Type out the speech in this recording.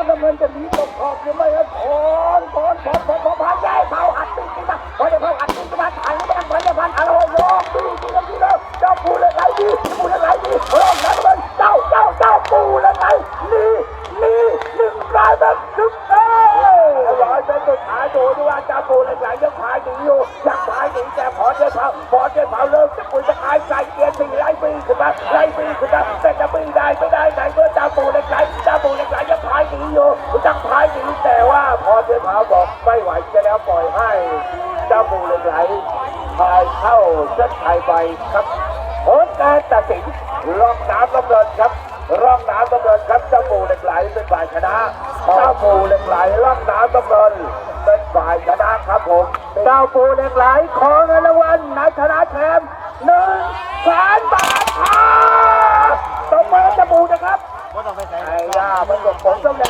อนน้ำเงินจะหนีตกขอบหรือไม่ครับถอนถอนถอนถอนถอนถอนใหญ่เผาอัดติดติดมาถอะเผาอัดติดมาถ่ายไม่ได้ถอนจะพันอารมณ์ร้องดีดีดีเลเจ้าปูเลืไหลดีปูเลืไหลดีร้องน้ำเงินเจ้าเจ้าเจ้าปูเลืไหลนี่นี่หนึ่งรายเป็นหนึ่งเอ้ยร้อยเป็นสุดท้ายดูด้วยว่าเจ้าปูเลืไหลยังพายหนีอยู่ยังพายหนีแต่พอจะเผาพอจะเผาเริ่มจะปุยจะอายใจ ว่าพอเจ้าเผาบอกไม่ไหวจะแล้วปล่อยให้เจ้าปูเหล็กไหลพายเข้าเส้นชัยไปครับผลการตัดสินร่องน้ำกำเนิดครับร่องน้ำกำเนิดครับเจ้าปูเหล็กไหลเป็นฝ่ายชนะเจ้าปูเหล็กไหลร่องน้ำกำเนิดเป็นฝ่ายชนะครับผมเจ้าปูเหล็กไหลขอเงินรางวัลนายชนะแชมป์หนึ่งแสนบาทครับตบมือให้เจ้าปูนะครับว่าต้องไปใส่ไอ้ย่ามันกดผลสำเร็จแล้ว